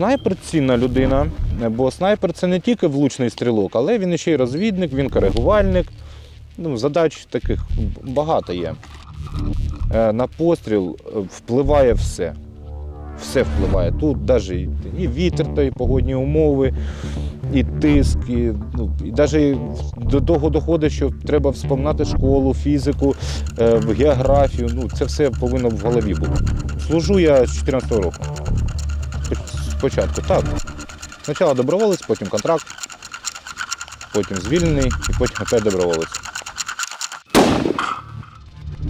Снайпер цінна людина, бо снайпер це не тільки влучний стрілок, але він ще й розвідник, він коригувальник. Ну, задач таких багато є. Е, На постріл е, впливає все. Все впливає. Тут навіть і вітер, та і погодні умови, і тиск, і, ну, і навіть до того доходить, що треба вспоминати школу, фізику, е, географію. Ну, це все повинно в голові бути. Служу я з 14 року. Спочатку так. Спочатку доброволець, потім контракт, потім звільнений і потім опять доброволець.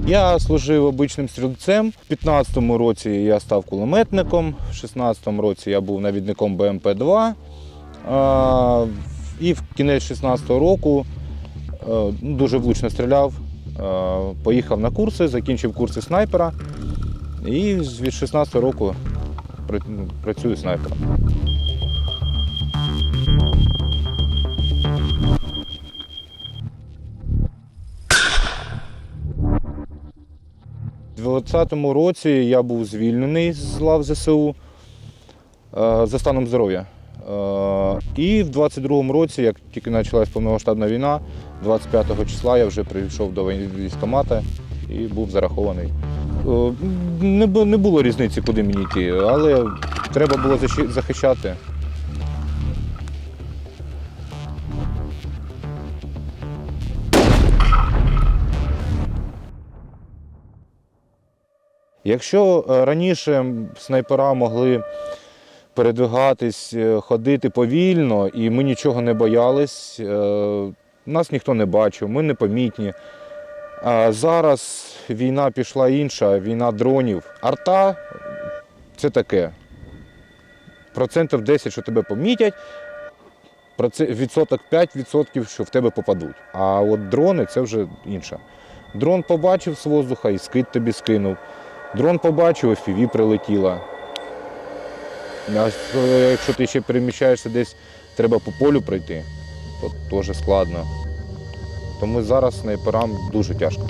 Я служив обичним стрільцем. В 15-му році я став кулеметником, в 16-му році я був навідником БМП-2. І в кінець 16-го року е, ну, дуже влучно стріляв. Е, Поїхав на курси, закінчив курси снайпера. І від 16-го року працюю снайпером. У 2020 році я був звільнений з лав ЗСУ е, за станом здоров'я. Е, І в 22-му році, як тільки почалась повномасштабна війна, 25 числа я вже прийшов до військкомата і був зарахований. Е, Не, було різниці, куди мені йти, але треба було захищати. Якщо е, раніше снайпера могли передвигатись, е, ходити повільно, і ми нічого не боялись, нас ніхто не бачив, ми непомітні. Зараз війна пішла інша, війна дронів. Арта це таке. Процентів 10, що тебе помітять, відсоток 5%, що в тебе попадуть. А от дрони це вже інше. Дрон побачив з воздуха і скид тобі скинув. Дрон побачив, FPV прилетіла. А якщо ти ще переміщаєшся десь, треба по полю пройти, то теж складно. Тому зараз снайперам дуже тяжко.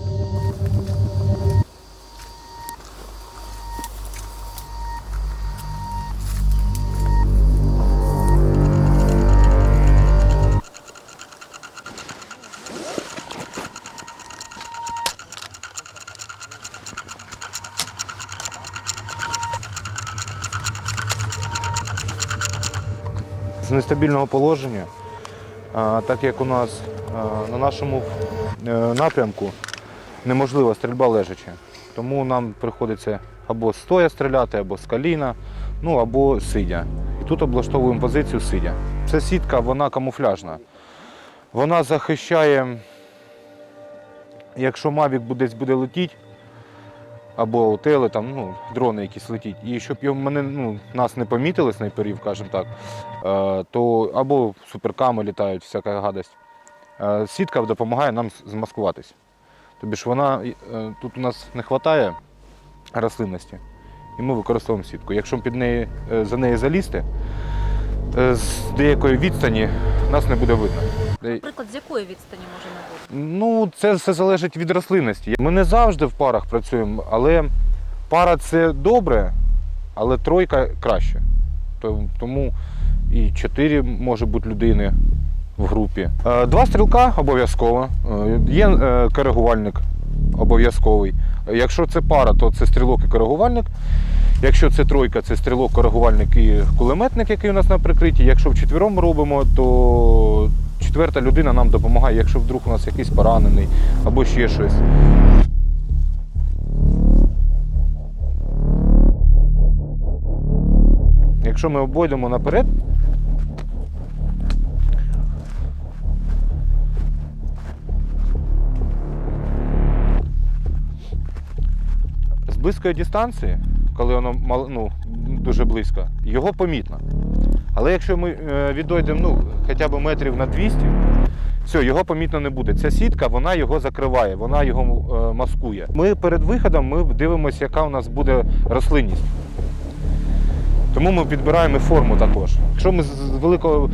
з нестабільного положення, так як у нас на нашому е, напрямку неможлива стрільба лежачи. Тому нам приходиться або стоя стріляти, або з коліна, ну або сидя. І тут облаштовуємо позицію сидя. Ця сітка, вона камуфляжна. Вона захищає, якщо Мавік десь буде летіти, або отели, там, ну, дрони якісь летять. І щоб мене, ну, нас не помітили снайперів, скажімо так, е, то або суперками літають, всяка гадость. Е, Сітка допомагає нам змаскуватись. Тобі ж вона е, тут у нас не вистачає рослинності, і ми використовуємо сітку. Якщо під неї, е, за неї залізти, е, з деякої відстані нас не буде видно. Е, Наприклад, з якої відстані може не бути? Ну, це все залежить від рослинності. Ми не завжди в парах працюємо, але пара це добре, але тройка краще. Тому і чотири може бути людини в групі. Е, Два стрілка обов'язково. Е, Є коригувальник обов'язковий. Якщо це пара, то це стрілок і коригувальник. Якщо це тройка, це стрілок, коригувальник і кулеметник, який у нас на прикритті. Якщо вчетвером робимо, то четверта людина нам допомагає, якщо вдруг у нас якийсь поранений або ще щось. Якщо ми обойдемо наперед, з близької дистанції, коли воно ну, дуже близько, його помітно. Але якщо ми е, відійдемо ну, хоча б метрів на 200, все, його помітно не буде. Ця сітка вона його закриває, вона його е, маскує. Ми перед виходом ми дивимося, яка у нас буде рослинність. Тому ми підбираємо форму також. Якщо ми з великого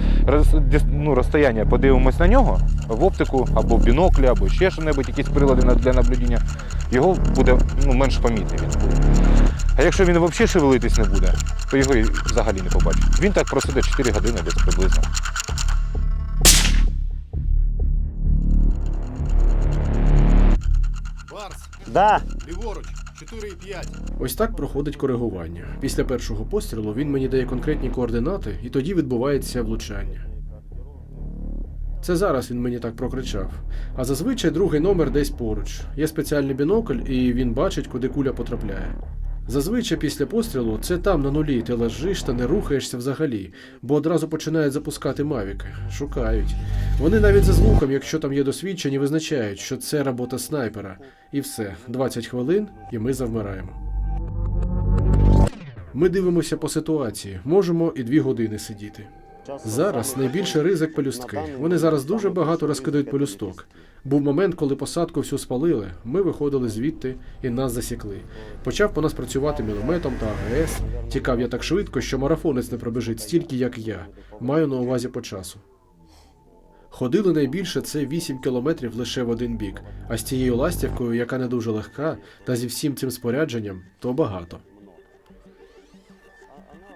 ну, розстояння подивимось на нього в оптику або в біноклі, або ще що-небудь, якісь прилади для наблюдення, його буде ну, менш помітний він буде. А якщо він взагалі шевелитись не буде, то його і взагалі не побачить. Він так просидить 4 години десь приблизно. Барс, Да. ліворуч, 4,5. Ось так проходить коригування. Після першого пострілу він мені дає конкретні координати, і тоді відбувається влучання. Це зараз він мені так прокричав. А зазвичай другий номер десь поруч. Є спеціальний бінокль, і він бачить, куди куля потрапляє. Зазвичай після пострілу це там на нулі, ти лежиш та не рухаєшся взагалі, бо одразу починають запускати мавіки, шукають. Вони навіть за звуком, якщо там є досвідчені, визначають, що це робота снайпера. І все, 20 хвилин, і ми завмираємо. Ми дивимося по ситуації, можемо і дві години сидіти. Зараз найбільше ризик пелюстки. Вони зараз дуже багато розкидають пелюсток. Був момент, коли посадку всю спалили. Ми виходили звідти і нас засікли. Почав по нас працювати мінометом та АГС. Тікав я так швидко, що марафонець не пробіжить стільки, як я. Маю на увазі по часу. Ходили найбільше це 8 кілометрів лише в один бік, а з цією ластівкою, яка не дуже легка, та зі всім цим спорядженням, то багато.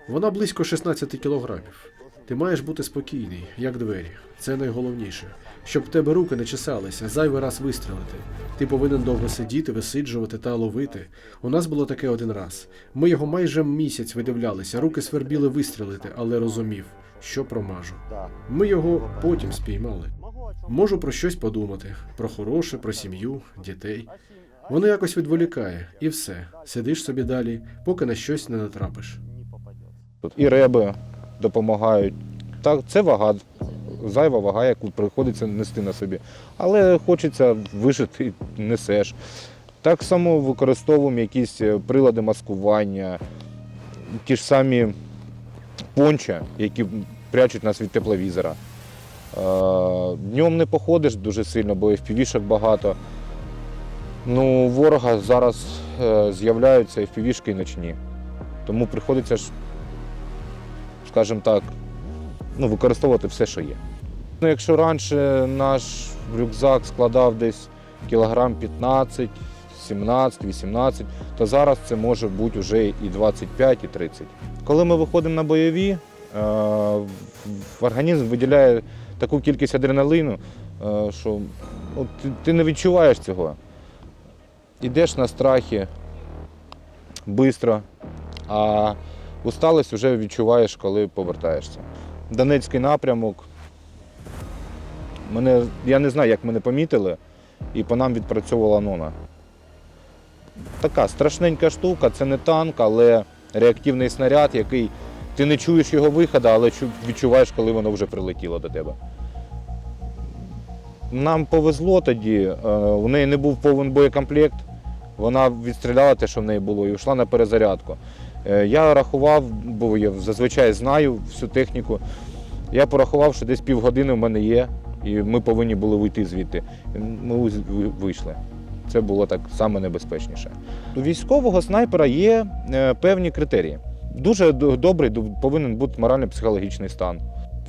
Вона близько 16 кілограмів. Ти маєш бути спокійний, як двері. Це найголовніше. Щоб в тебе руки не чесалися, зайвий раз вистрілити. Ти повинен довго сидіти, висиджувати та ловити. У нас було таке один раз. Ми його майже місяць видивлялися, руки свербіли вистрілити, але розумів, що промажу. Ми його потім спіймали. Можу про щось подумати: про хороше, про сім'ю, дітей. Воно якось відволікає, і все. Сидиш собі далі, поки на щось не натрапиш. Тут і реби допомагають. Так, це вага, зайва вага, яку приходиться нести на собі. Але хочеться вижити, несеш. Так само використовуємо якісь е, прилади маскування, ті ж самі понча, які прячуть нас від тепловізора. Е, Днем не походиш дуже сильно, бо FPV-шок багато. Ну, ворога зараз е, з'являються FPV-шки і ночні. Тому приходиться ж скажімо так, ну, використовувати все, що є. Ну, якщо раніше наш рюкзак складав десь кілограм 15, 17, 18, то зараз це може бути вже і 25, і 30. Коли ми виходимо на бойові, е, організм виділяє таку кількість адреналіну, е, що ну, ти, ти не відчуваєш цього. Ідеш на страхі швидко, а Усталость вже відчуваєш, коли повертаєшся. Донецький напрямок. Мене, я не знаю, як мене помітили, і по нам відпрацьовувала нона. Така страшненька штука, це не танк, але реактивний снаряд, який ти не чуєш його виходу, але відчуваєш, коли воно вже прилетіло до тебе. Нам повезло тоді, е, у неї не був повен боєкомплект, вона відстріляла те, що в неї було, і йшла на перезарядку. Е, Я рахував, бо я зазвичай знаю всю техніку. Я порахував, що десь півгодини в мене є, і ми повинні були вийти звідти. Ми вийшли. Це було так саме небезпечніше. У військового снайпера є е, певні критерії. Дуже добрий повинен бути морально-психологічний стан.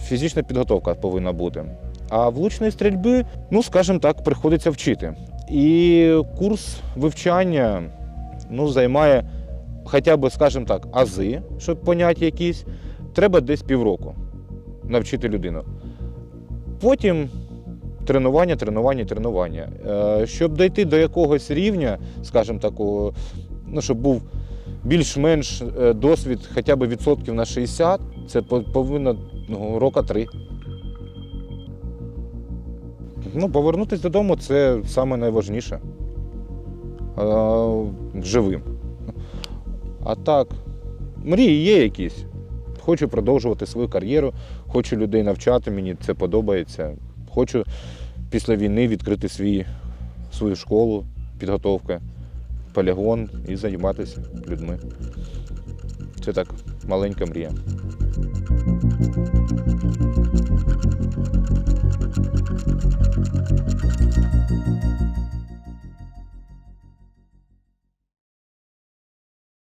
Фізична підготовка повинна бути. А влучної стрільби, ну скажімо так, приходиться вчити. І курс вивчання ну, займає хоча б, скажімо так, ази, щоб поняти якісь, треба десь півроку навчити людину. Потім тренування, тренування, тренування. Е, Щоб дійти до якогось рівня, скажімо такого, ну, щоб був більш-менш е, досвід хоча б відсотків на 60, це повинно ну, рока три. Ну, повернутися додому це найважніше. Е, Живим. А так, мрії є якісь. Хочу продовжувати свою кар'єру, хочу людей навчати, мені це подобається. Хочу після війни відкрити свій, свою школу, підготовки, полігон і займатися людьми. Це так маленька мрія.